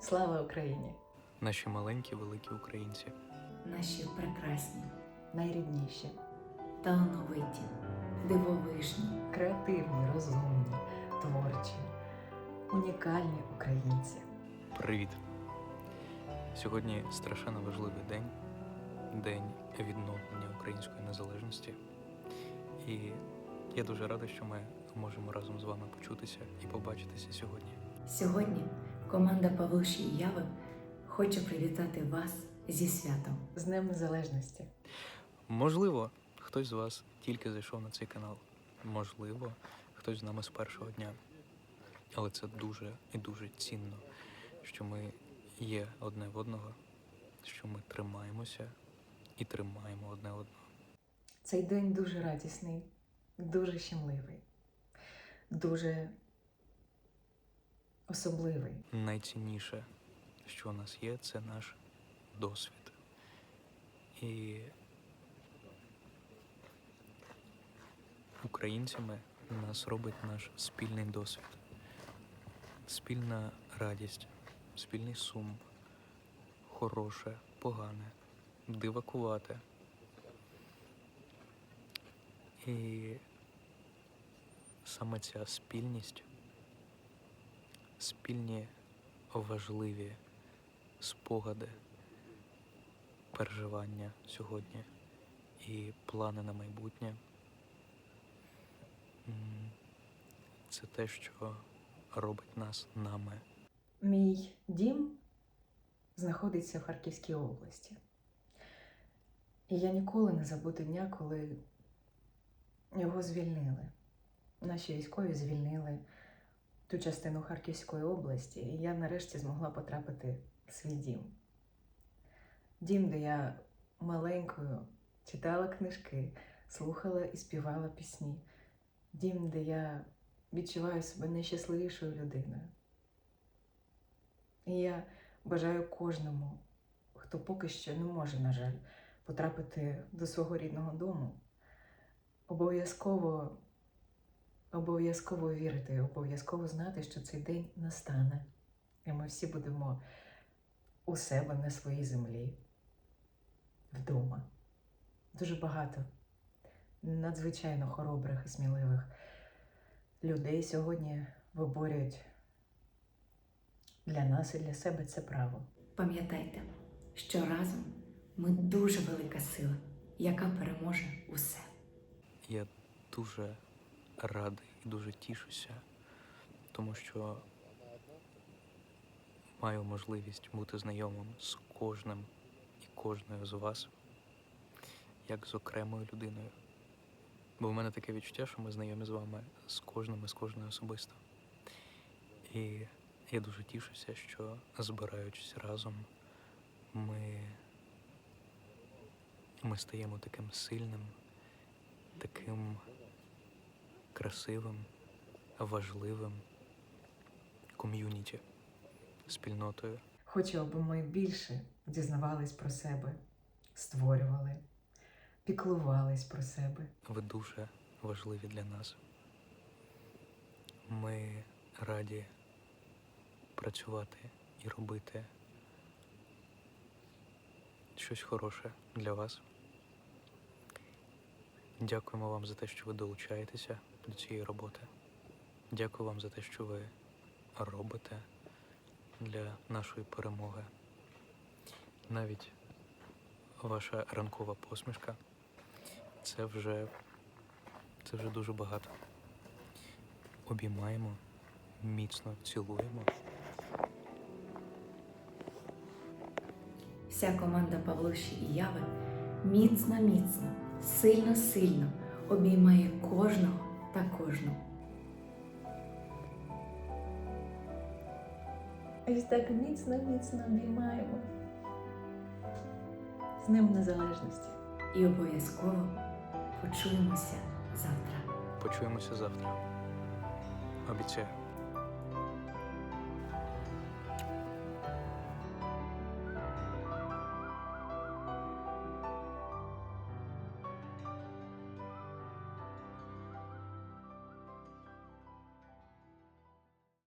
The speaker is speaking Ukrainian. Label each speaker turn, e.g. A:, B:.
A: Слава Україні!
B: Наші маленькі великі українці.
C: наші прекрасні,
A: Найрідніші,
C: талановиті, дивовижні,
A: креативні, розумні, творчі, унікальні українці.
B: Привіт! Сьогодні страшенно важливий день день відновлення української незалежності. І я дуже радий, що ми можемо разом з вами почутися і побачитися сьогодні.
C: Сьогодні команда Павлуші і Яви хоче привітати вас зі святом.
A: З Днем Незалежності.
B: Можливо, хтось з вас тільки зайшов на цей канал. Можливо, хтось з нами з першого дня. Але це дуже і дуже цінно, що ми є одне в одного, що ми тримаємося і тримаємо одне одного.
A: Цей день дуже радісний, дуже щемливий, дуже особливий.
B: Найцінніше, що у нас є, це наш досвід. І українцями нас робить наш спільний досвід, спільна радість, спільний сум, хороше, погане, дивакувате. І саме ця спільність спільні важливі спогади, переживання сьогодні і плани на майбутнє. Це те, що робить нас нами.
A: Мій дім знаходиться в Харківській області. І я ніколи не забуду дня, коли його звільнили. Наші військові звільнили ту частину Харківської області, і я нарешті змогла потрапити в свій дім. Дім, де я маленькою читала книжки, слухала і співала пісні. Дім, де я відчуваю себе найщасливішою людиною. І я бажаю кожному, хто поки що не може, на жаль, потрапити до свого рідного дому, обов'язково, обов'язково вірити, обов'язково знати, що цей день настане. І ми всі будемо у себе на своїй землі, вдома. Дуже багато надзвичайно хоробрих і сміливих людей сьогодні виборюють для нас і для себе це право.
C: Пам'ятайте, що разом ми дуже велика сила, яка переможе усе.
B: Я дуже радий і дуже тішуся, тому що маю можливість бути знайомим з кожним і кожною з вас, як з окремою людиною. Бо в мене таке відчуття, що ми знайомі з вами з кожним і з кожною особисто. І я дуже тішуся, що збираючись разом, ми, ми стаємо таким сильним, таким красивим, важливим ком'юніті, спільнотою.
A: Хочу, аби ми більше дізнавались про себе, створювали, піклувались про себе.
B: Ви дуже важливі для нас. Ми раді працювати і робити щось хороше для вас. Дякуємо вам за те, що ви долучаєтеся до цієї роботи. Дякую вам за те, що ви робите для нашої перемоги. Навіть ваша ранкова посмішка це вже, це вже дуже багато. Обіймаємо, міцно цілуємо.
C: Вся команда Павлуші і Яви міцно, міцно, сильно, сильно обіймає кожного та кожну.
A: Ось так міцно, міцно обіймаємо. З Днем Незалежності.
C: І обов'язково почуємося завтра.
B: Почуємося завтра. Обіцяю.